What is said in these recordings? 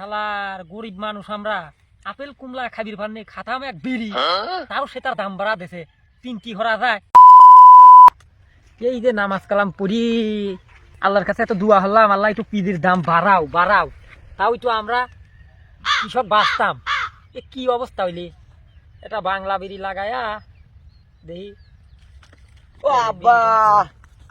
শালার গরিব মানুষ আমরা। আপেল কুমলা খাবির পান্নে খাতাম এক বিড়ি। তাও সে তার দাম বাড়া দেছে। তিনটি হরা যায়। এই যে নামাজ কালাম পড়ি আল্লাহর কাছে এত দোয়া হলাম আল্লাহ একটু পিদির দাম বাড়াও বাড়াও। তাও তো আমরা কৃষক বাঁচতাম। এ কি অবস্থা হইলি? এটা বাংলা বিড়ি লাগায়া দেখি ও আব্বা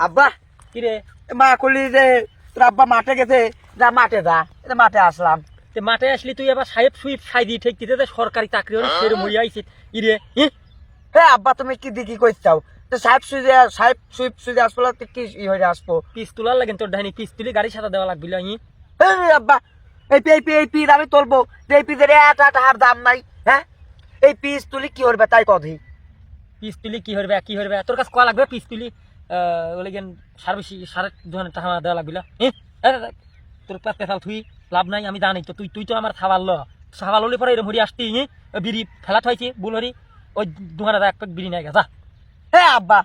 আব্বা কিরে? মা করলি যে তোর আব্বা মাঠে গেছে যা মাঠে যা এটা মাঠে আসলাম। তে মাঠে আসলি তুই এবার সাহেব সুইপ সাই দিয়ে ঠিক দিতে সরকারি চাকরি হলে মরিয়া আইছিস ইরে আব্বা তুমি কি দেখি কই চাও তো সাহেব সুইজে সাহেব সুইপ সুইজে আসব তো কি ই হয়ে আসব? পিস তোলার লাগেন তোর ডাইনি পিস তুলি গাড়ি সাথে দেওয়া লাগবিল ই হে আব্বা এই পি এই পি এই পি আমি তুলবো। যে এই পিসের এত টাকার দাম নাই হ্যাঁ এই পিস তুলি কি করবে তাই কধি পিস তুলি কি হরবে কি হরবে তোর কাছে কয়া লাগবে পিস তুলি ওলে গেন সার্ভিস সাড়ে দু হাজার টাকা দেওয়া লাগবিল তোর কাছে তুই লাভ নাই আমি জানি। তো তুই তুই তো আমার খাবার ল। খাবার ললে পরে এরম হরি আসতি বিড়ি ফেলা থাইছি বুল হরি। ওই দু হাজার এক প্যাক বিড়ি নাই গা যা। হে আব্বা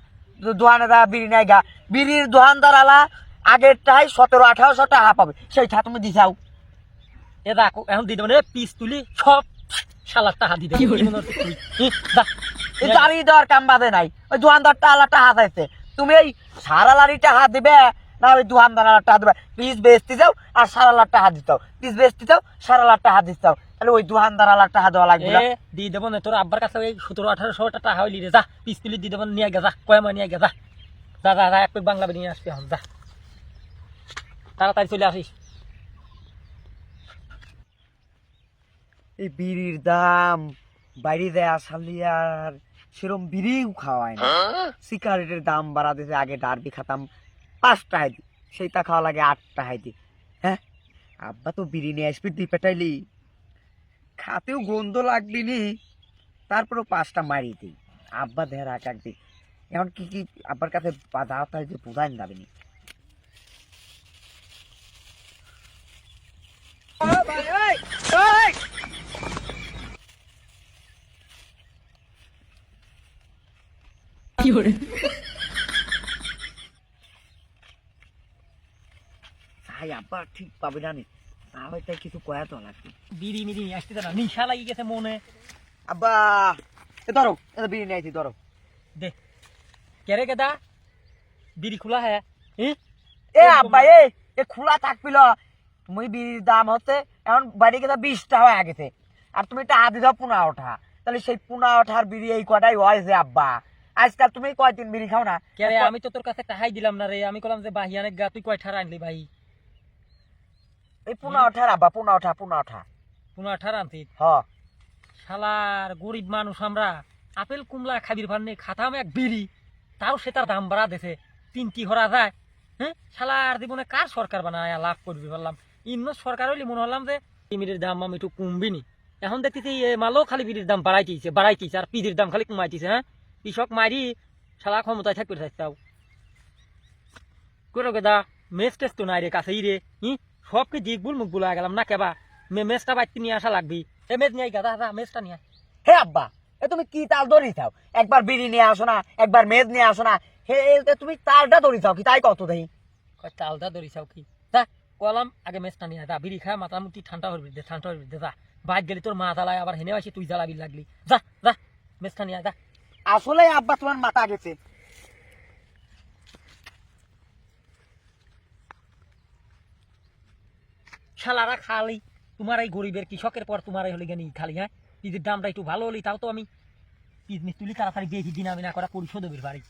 দোহানে দা বিড়ি নাই গা। বিড়ির দোহানদার আলা আগেরটাই সতেরো আঠারোশো টাকা পাবে। সেইটা তুমি দিছাও এ দেখো এখন দিতে মানে পিস তুলি সব শালার টাকা দিতে যা। এই দাঁড়ি দেওয়ার কাম বাদে নাই। ওই দোকানদারটা আলাদা হাত আছে তুমি এই সারা লারিটা হাত দিবে না ওই দোকানদার আলাদা হাত দিবে। পিস বেচতে যাও আর সারা লাটটা হাত দিতে পিস বেচতে যাও সারা লাটটা হাত দিতে তাহলে ওই দু দোকানদার আলাদা হাত দেওয়া লাগবে দিয়ে দেবো না তোর আব্বার কাছে ওই সতেরো আঠারোশো টাকা হইলি রে যা। পিস তুলি দিয়ে দেবো নিয়ে গে যা। কয়মা নিয়ে গে যা। যা যা যা এক প্যাক বাংলা নিয়ে আসবি এখন যা। তাড়াতাড়ি চলে আসিস। এই বিড়ির দাম বাইরে দেয় আসালি আর সেরম বিড়িও খাওয়ায় না। সিগারেটের দাম বাড়া দিতে আগে ডারবি খাতাম পাঁচ টাকায় দি সেইটা খাওয়া লাগে আটটা টাকায় দি হ্যাঁ? আব্বা তো বিরিয়ানি আসবি দি পেটাইলি খাতেও গন্ধ লাগলি নি। তারপরেও পাঁচটা মারি দিই আব্বা দেহের এক এক দিই এখন কি কি আব্বার কাছে বাধা তাই যে বোঝাই যাবে নি? আব্বা ঠিক পাবে কিছু কয়া তো লাগবে। বিড়ি মিড়ি আসতে না নিশা লাগি গেছে মনে। আব্বা এ ধরো এটা বিড়ি নিয়ে আইছি ধরো। দে। কেরে কেদা বিড়ি খোলা হ্যাঁ এ আব্বা এ এ খোলা থাকবিল তুমি বিড়ির দাম হচ্ছে এখন বাড়ি গেলে বিশটা হয়ে গেছে। আর তুমি একটা হাতে দাও পুনা ওঠা। তাহলে সেই পুনা ওঠার বিড়ি এই কটাই হয়েছে আব্বা। আজকাল তুমি কয়দিন বিড়ি খাও না? আমি তো তোর কাছে টাহাই দিলাম না রে। আমি কলাম যে বাহিয়ানে গা তুই কয় ঠার আনলি ভাই? এই পুনা ওঠার আব্বা পুনা ওঠা পুনা ওঠা। পুনা ঠার আনতি হ। শালার গরিব মানুষ আমরা আপেল কুমলা খাবির পান্নে খাতাম এক বিড়ি তাও সে তার দাম বাড়া দেছে। তিনটি হরা যায় হ্যাঁ? শালার জীবনে কার সরকার বানায়? লাভ করবি বললাম। ইন্ন সরকার হইলে মনে হলাম যে বিড়ির দাম আমি একটু কমবিনি। এখন দেখতেছি মালও খালি বিড়ির দাম বাড়াইতেছে বাড়াইতেছে আর পিদির দাম খালি কমাইতেছে হ্যাঁ? কৃষক মারি শালা ক্ষমতায় থাকবে থাকতাও করে গেদা মেস টেস তো নাই রে কাছে রে ই? সবকে দিকবুল মুখ বুলা গেলাম না কেবা মে মেসটা বাইতে নিয়ে আসা লাগবি। এ মেজ নিয়ে গাদা দা মেসটা নিয়ে হে আব্বা, এ তুমি কি তাল ধরি চাও? একবার বিড়ি নিয়ে আসো না, একবার মেজ নিয়ে আসো না। হে তুমি তালটা ধরি চাও কি? তাই কত দেই কয় চালটা ধরিছাও কি? যা কলাম, আগে মেসটা নিয়ে যা বিড়ি খায় মাথা মুটি ঠান্ডা হরবি দে, ঠান্ডা হরবি দে যা বাইক গেলি তোর মা জ্বালায়, আবার হেনে আসি, তুই জ্বালাবি লাগলি। যা যা মেসটা নিয়ে যা। আসলে আব্বা তোমার মাথা গেছে। শালারা খালি। তোমার এই গরিবের কৃষকের পর তোমার এই হলে গেনি খালি হ্যাঁ? ঈদের দামটা একটু ভালো হলি তাও তো আমি ঈদ তুলি তাড়াতাড়ি দিয়ে দিন আমি না করা পরিশোধ বাড়ি।